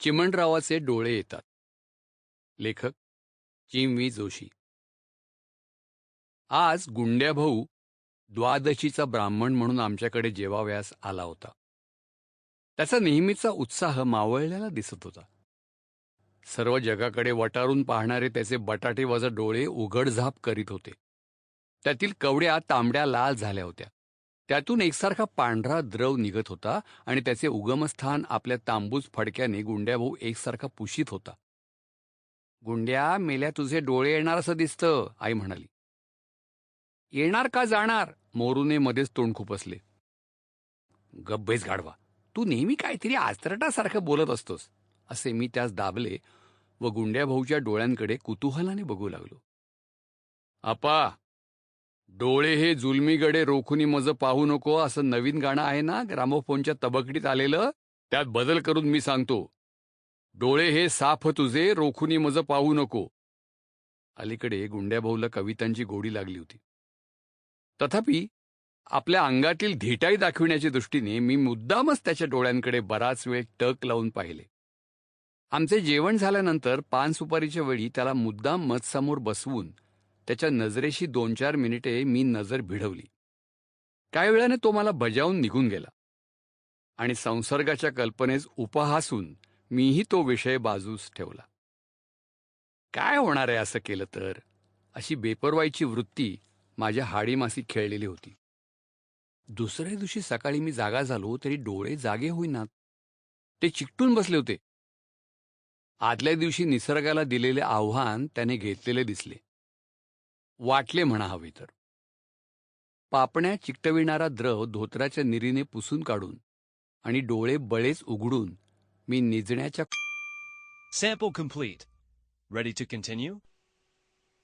चिमणरावाचे डोळे येतात. लेखक चिमवी जोशी. आज गुंड्या भाऊ द्वादशीचा ब्राह्मण म्हणून आमच्याकडे जेवाव्यास आला होता. त्याचा नेहमीचा उत्साह मावळलेला दिसत होता. सर्व जगाकडे वटारून पाहणारे त्याचे बटाटेवाजा डोळे उघडझाप करीत होते. त्यातील कवड्या तांबड्या लाल झाल्या होत्या. त्यातून एकसारखा पांढरा द्रव निघत होता आणि त्याचे उगमस्थान आपल्या तांबूस फडक्याने गुंड्याभाऊ एकसारखा पुशीत होता. गुंड्या मेल्या तुझे डोळे येणार असं दिसतं आई म्हणाली. येणार का जाणार? मोरूने मध्येच तोंड खुपसले. गब्बेच गाढवा तू नेहमी काहीतरी आचरटासारखं बोलत असतोस असे मी त्यास दाबले व गुंड्याभाऊच्या डोळ्यांकडे कुतूहलाने बघू लागलो. आपा डोळे हे जुलमीगडे रोखुनी मज पाहू नको असं नवीन गाणं आहे ना ग्रामोफोनच्या तबकडीत आलेलं? त्यात बदल करून मी सांगतो. डोळे हे साफ तुझे रोखुनी मज पाहू नको. अलीकडे गुंड्याभाऊला कवितांची गोडी लागली होती. तथापि आपल्या अंगातील धिटाई दाखविण्याच्या दृष्टीने मी मुद्दामच त्याच्या डोळ्यांकडे बराच वेळ टक लावून पाहिले. आमचे जेवण झाल्यानंतर पान सुपारीच्या वेळी त्याला मुद्दाम मत समोर बसवून त्याच्या नजरेशी दोन चार मिनिटे मी नजर भिडवली. काही वेळाने तो मला बजावून निघून गेला. आणि संसर्गाच्या कल्पनेस उपहासून मीही तो विषय बाजूस ठेवला. काय होणार आहे असं केलं तर? अशी बेपरवाईची वृत्ती माझ्या हाडीमासी खेळलेली होती. दुसऱ्या दिवशी सकाळी मी जागा झालो तरी डोळे जागे होईनात ते चिकटून बसले होते. आदल्या दिवशी निसर्गाला दिलेले आव्हान त्याने घेतलेले दिसले. वाटले म्हणा हवे तर. पापण्या चिकटविणारा द्रव धोत्राच्या निरीने पुसून काढून आणि डोळे बळेच उघडून मी निजण्याच्या sample complete ready to continue